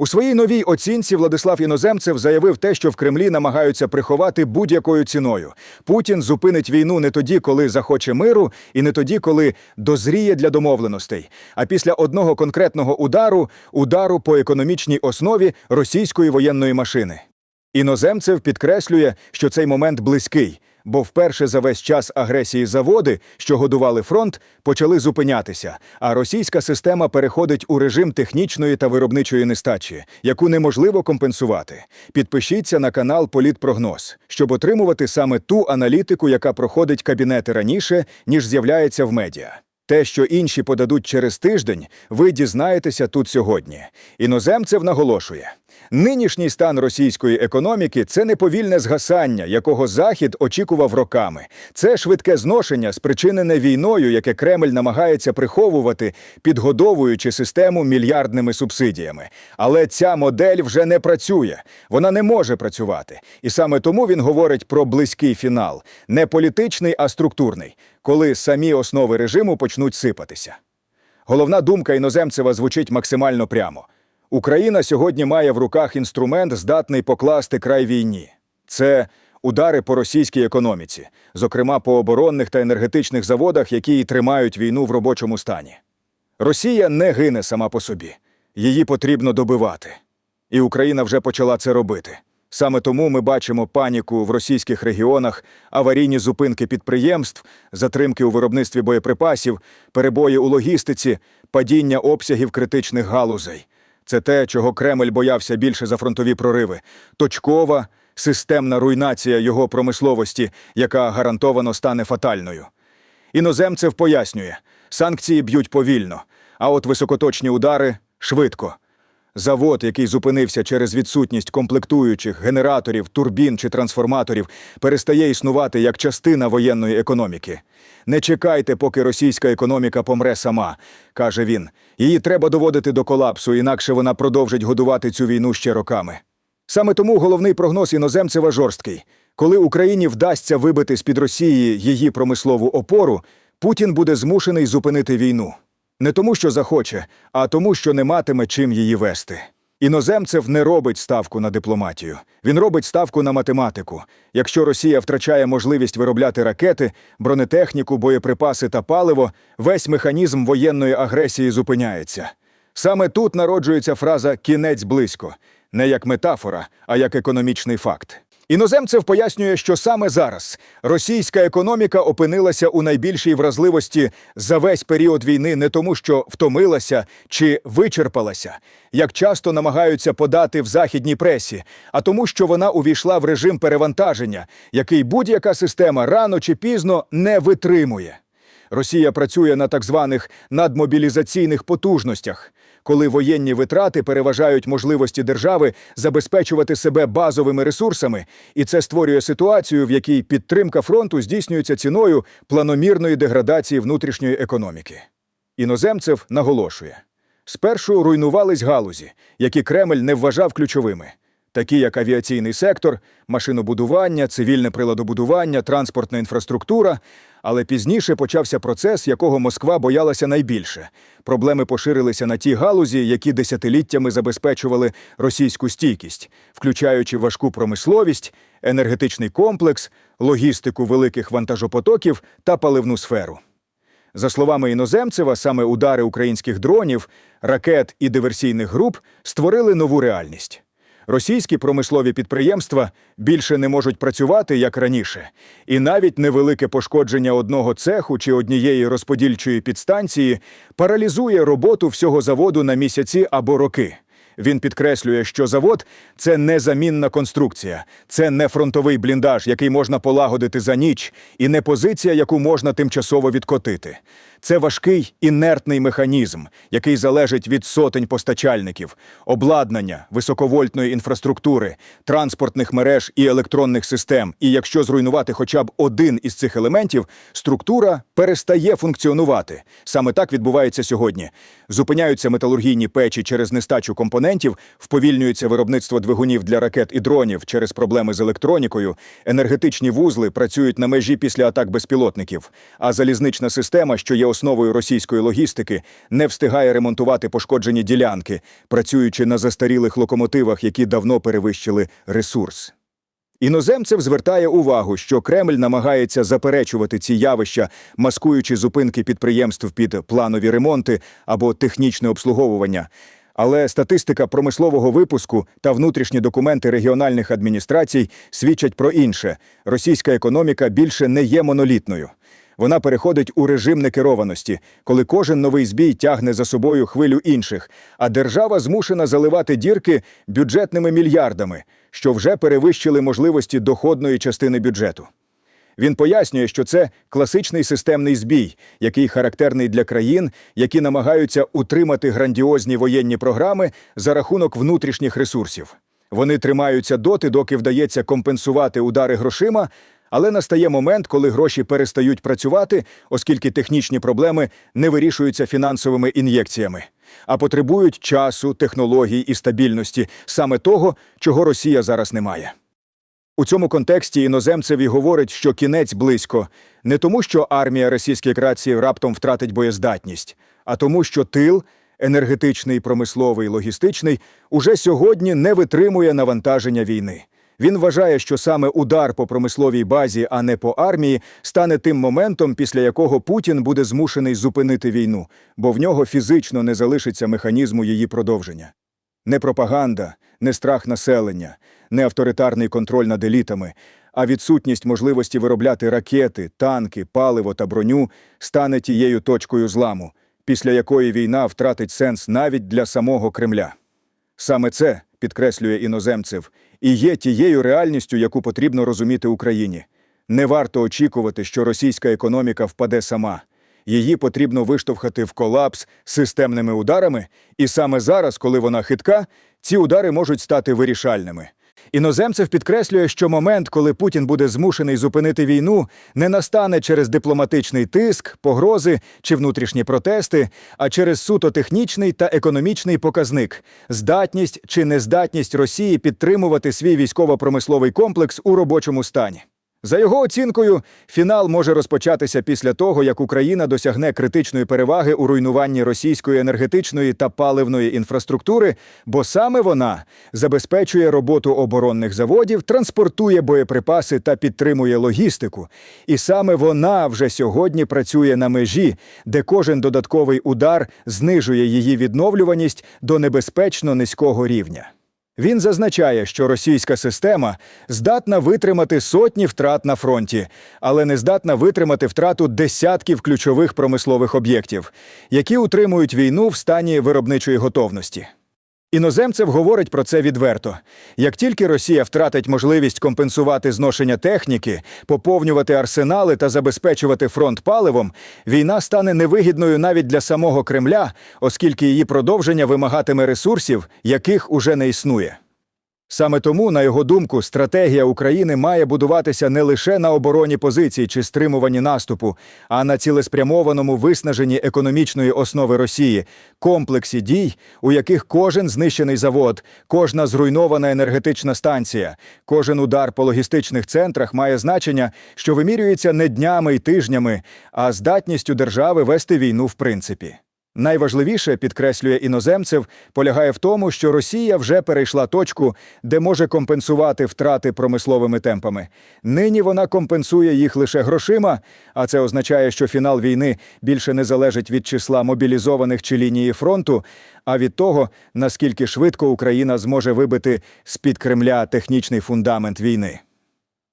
У своїй новій оцінці Владислав Іноземцев заявив те, що в Кремлі намагаються приховати будь-якою ціною. Путін зупинить війну не тоді, коли захоче миру, і не тоді, коли дозріє для домовленостей. А після одного конкретного удару удару по економічній основі російської воєнної машини. Іноземцев підкреслює, що цей момент близький, бо вперше за весь час агресії заводи, що годували фронт, почали зупинятися, а російська система переходить у режим технічної та виробничої нестачі, яку неможливо компенсувати. Підпишіться на канал Політпрогноз, щоб отримувати саме ту аналітику, яка проходить кабінети раніше, ніж з'являється в медіа. Те, що інші подадуть через тиждень, ви дізнаєтеся тут сьогодні. Іноземцев наголошує. Нинішній стан російської економіки це не повільне згасання, якого Захід очікував роками. Це швидке зношення, спричинене війною, яке Кремль намагається приховувати, підгодовуючи систему мільярдними субсидіями. Але ця модель вже не працює, вона не може працювати. І саме тому він говорить про близький фінал, не політичний, а структурний, коли самі основи режиму почнуть сипатися. Головна думка іноземцева звучить максимально прямо. Україна сьогодні має в руках інструмент, здатний покласти край війні. Це удари по російській економіці, зокрема по оборонних та енергетичних заводах, які і тримають війну в робочому стані. Росія не гине сама по собі, її потрібно добивати. І Україна вже почала це робити. Саме тому ми бачимо паніку в російських регіонах, аварійні зупинки підприємств, затримки у виробництві боєприпасів, перебої у логістиці, падіння обсягів критичних галузей. Це те, чого Кремль боявся більше за фронтові прориви. Точкова, системна руйнація його промисловості, яка гарантовано стане фатальною. Іноземцев пояснює, санкції б'ють повільно, а от високоточні удари швидко. Завод, який зупинився через відсутність комплектуючих, генераторів, турбін чи трансформаторів, перестає існувати як частина воєнної економіки. Не чекайте, поки російська економіка помре сама, каже він. Її треба доводити до колапсу, інакше вона продовжить годувати цю війну ще роками. Саме тому головний прогноз іноземцева жорсткий. Коли Україні вдасться вибити з-під Росії її промислову опору, Путін буде змушений зупинити війну. Не тому, що захоче, а тому, що не матиме чим її вести. Іноземцев не робить ставку на дипломатію. Він робить ставку на математику. Якщо Росія втрачає можливість виробляти ракети, бронетехніку, боєприпаси та паливо, весь механізм воєнної агресії зупиняється. Саме тут народжується фраза кінець близько, не як метафора, а як економічний факт. Іноземцев пояснює, що саме зараз російська економіка опинилася у найбільшій вразливості за весь період війни не тому, що втомилася чи вичерпалася, як часто намагаються подати в західній пресі, а тому, що вона увійшла в режим перевантаження, який будь-яка система рано чи пізно не витримує. Росія працює на так званих надмобілізаційних потужностях, коли воєнні витрати переважають можливості держави забезпечувати себе базовими ресурсами, і це створює ситуацію, в якій підтримка фронту здійснюється ціною планомірної деградації внутрішньої економіки. Іноземцев наголошує: спершу руйнувались галузі, які Кремль не вважав ключовими такі як авіаційний сектор, машинобудування, цивільне приладобудування, транспортна інфраструктура. Але пізніше почався процес, якого Москва боялася найбільше. Проблеми поширилися на ті галузі, які десятиліттями забезпечували російську стійкість, включаючи важку промисловість, енергетичний комплекс, логістику великих вантажопотоків та паливну сферу. За словами іноземцева, саме удари українських дронів, ракет і диверсійних груп створили нову реальність. Російські промислові підприємства більше не можуть працювати як раніше, і навіть невелике пошкодження одного цеху чи однієї розподільчої підстанції паралізує роботу всього заводу на місяці або роки. Він підкреслює, що завод це незамінна конструкція, це не фронтовий бліндаж, який можна полагодити за ніч, і не позиція, яку можна тимчасово відкотити. Це важкий інертний механізм, який залежить від сотень постачальників, обладнання, високовольтної інфраструктури, транспортних мереж і електронних систем. І якщо зруйнувати хоча б один із цих елементів, структура перестає функціонувати. Саме так відбувається сьогодні. Зупиняються металургійні печі через нестачу компонентів, вповільнюється виробництво двигунів для ракет і дронів через проблеми з електронікою, енергетичні вузли працюють на межі після атак безпілотників, а залізнична система, що є основою російської логістики, не встигає ремонтувати пошкоджені ділянки, працюючи на застарілих локомотивах, які давно перевищили ресурс. Іноземцев звертає увагу, що Кремль намагається заперечувати ці явища, маскуючи зупинки підприємств під планові ремонти або технічне обслуговування. Але статистика промислового випуску та внутрішні документи регіональних адміністрацій свідчать про інше: російська економіка більше не є монолітною. Вона переходить у режим некерованості, коли кожен новий збій тягне за собою хвилю інших, а держава змушена заливати дірки бюджетними мільярдами, що вже перевищили можливості доходної частини бюджету. Він пояснює, що це класичний системний збій, який характерний для країн, які намагаються утримати грандіозні воєнні програми за рахунок внутрішніх ресурсів. Вони тримаються доти, доки вдається компенсувати удари грошима, але настає момент, коли гроші перестають працювати, оскільки технічні проблеми не вирішуються фінансовими ін'єкціями, а потребують часу, технологій і стабільності, саме того, чого Росія зараз не має. У цьому контексті іноземцеві говорить, що кінець близько не тому, що армія Російської Федерації раптом втратить боєздатність, а тому, що тил енергетичний, промисловий, логістичний уже сьогодні не витримує навантаження війни. Він вважає, що саме удар по промисловій базі, а не по армії, стане тим моментом, після якого Путін буде змушений зупинити війну, бо в нього фізично не залишиться механізму її продовження. Не пропаганда, не страх населення, не авторитарний контроль над елітами, а відсутність можливості виробляти ракети, танки, паливо та броню стане тією точкою зламу, після якої війна втратить сенс навіть для самого Кремля. Саме це, підкреслює іноземцев, і є тією реальністю, яку потрібно розуміти Україні. Не варто очікувати, що російська економіка впаде сама. Її потрібно виштовхати в колапс системними ударами, і саме зараз, коли вона хитка, ці удари можуть стати вирішальними. Іноземцев підкреслює, що момент, коли Путін буде змушений зупинити війну, не настане через дипломатичний тиск, погрози чи внутрішні протести, а через суто технічний та економічний показник здатність чи нездатність Росії підтримувати свій військово-промисловий комплекс у робочому стані. За його оцінкою, фінал може розпочатися після того, як Україна досягне критичної переваги у руйнуванні російської енергетичної та паливної інфраструктури, бо саме вона забезпечує роботу оборонних заводів, транспортує боєприпаси та підтримує логістику. І саме вона вже сьогодні працює на межі, де кожен додатковий удар знижує її відновлюваність до небезпечно низького рівня. Він зазначає, що російська система здатна витримати сотні втрат на фронті, але не здатна витримати втрату десятків ключових промислових об'єктів, які утримують війну в стані виробничої готовності. Іноземцев говорить про це відверто. Як тільки Росія втратить можливість компенсувати зношення техніки, поповнювати арсенали та забезпечувати фронт паливом, війна стане невигідною навіть для самого Кремля, оскільки її продовження вимагатиме ресурсів, яких уже не існує. Саме тому, на його думку, стратегія України має будуватися не лише на обороні позицій чи стримуванні наступу, а на цілеспрямованому виснаженні економічної основи Росії, комплексі дій, у яких кожен знищений завод, кожна зруйнована енергетична станція, кожен удар по логістичних центрах має значення, що вимірюється не днями й тижнями, а здатністю держави вести війну в принципі. Найважливіше, підкреслює іноземцев, полягає в тому, що Росія вже перейшла точку, де може компенсувати втрати промисловими темпами. Нині вона компенсує їх лише грошима, а це означає, що фінал війни більше не залежить від числа мобілізованих чи лінії фронту, а від того, наскільки швидко Україна зможе вибити з-під Кремля технічний фундамент війни.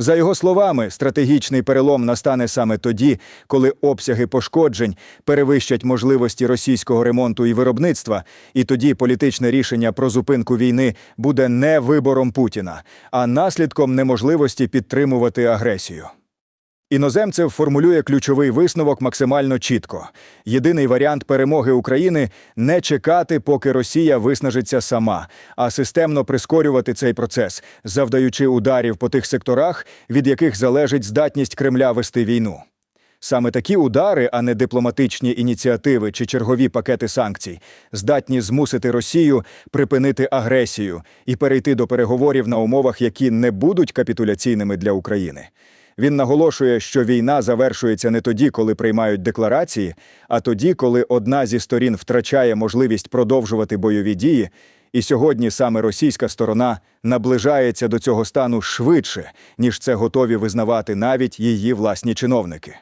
За його словами, стратегічний перелом настане саме тоді, коли обсяги пошкоджень перевищать можливості російського ремонту і виробництва, і тоді політичне рішення про зупинку війни буде не вибором Путіна, а наслідком неможливості підтримувати агресію. Іноземцев формулює ключовий висновок максимально чітко. Єдиний варіант перемоги України не чекати, поки Росія виснажиться сама, а системно прискорювати цей процес, завдаючи ударів по тих секторах, від яких залежить здатність Кремля вести війну. Саме такі удари, а не дипломатичні ініціативи чи чергові пакети санкцій, здатні змусити Росію припинити агресію і перейти до переговорів на умовах, які не будуть капітуляційними для України. Він наголошує, що війна завершується не тоді, коли приймають декларації, а тоді, коли одна зі сторін втрачає можливість продовжувати бойові дії. І сьогодні саме російська сторона наближається до цього стану швидше, ніж це готові визнавати навіть її власні чиновники.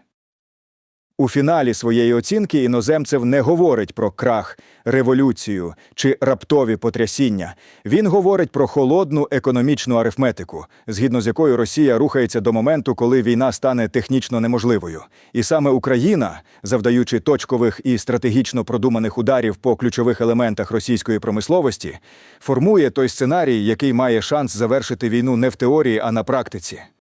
У фіналі своєї оцінки іноземцев не говорить про крах, революцію чи раптові потрясіння. Він говорить про холодну економічну арифметику, згідно з якою Росія рухається до моменту, коли війна стане технічно неможливою. І саме Україна, завдаючи точкових і стратегічно продуманих ударів по ключових елементах російської промисловості, формує той сценарій, який має шанс завершити війну не в теорії, а на практиці.